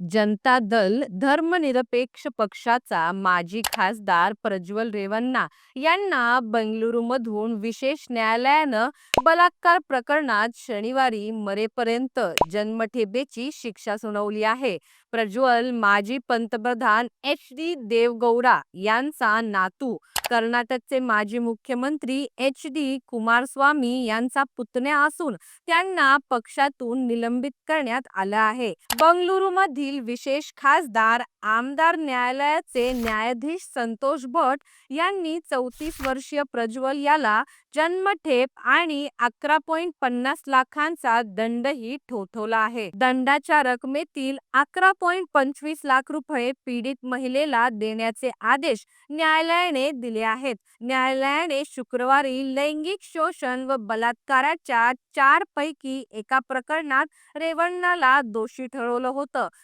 जनता दल धर्मनिरपेक्ष पक्षाचा माजी खासदार प्रज्वल रेवन्ना यांना बंगळुरूमधून विशेष न्यायालयानं बलात्कार प्रकरणात शनिवारी मरेपर्यंत जन्मठेपेची शिक्षा सुनावली आहे. प्रज्वल माजी पंतप्रधान एच. डी. देवगौडा यांचा नातू कर्नाटकचे माजी मुख्यमंत्री एच. डी. कुमारस्वामी यांचा पुतण्या असून त्यांना पक्षातून निलंबित करण्यात आलं आहे. बंगळुरूमधील विशेष खासदार आमदार न्यायालयाचे न्यायाधीश संतोष भट यांनी चौतीस वर्षीय प्रज्वल याला जन्मठेप आणि अकरा पॉइंट पन्नास लाखांचा दंडही ठोठवला आहे. दंडाच्या रकमेतील अकरा पॉइंट पंचवीस लाख रुपये पीडित महिलेला देण्याचे आदेश न्यायालयाने दिले आहेत. न्यायालयाने शुक्रवारी लैंगिक शोषण व बलात्काराच्या चार पैकी एका प्रकरणात रेवन्नाला दोषी ठरवलं होतं.